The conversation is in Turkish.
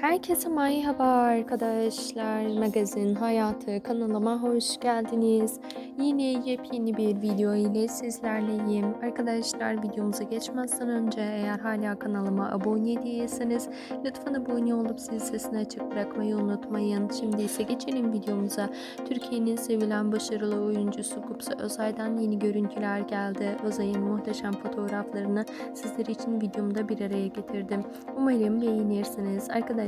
Herkese merhaba arkadaşlar. Magazin Hayatı kanalıma hoş geldiniz. Yine yepyeni bir video ile sizlerleyim. Arkadaşlar videomuza geçmezden önce eğer hala kanalıma abone değilseniz lütfen abone olup zil sesini açık bırakmayı unutmayın. Şimdi ise geçelim videomuza. Türkiye'nin sevilen başarılı oyuncusu Gupse Özay'dan yeni görüntüler geldi. Özay'ın muhteşem fotoğraflarını sizler için videomda bir araya getirdim. Umarım beğenirsiniz. Arkadaşlar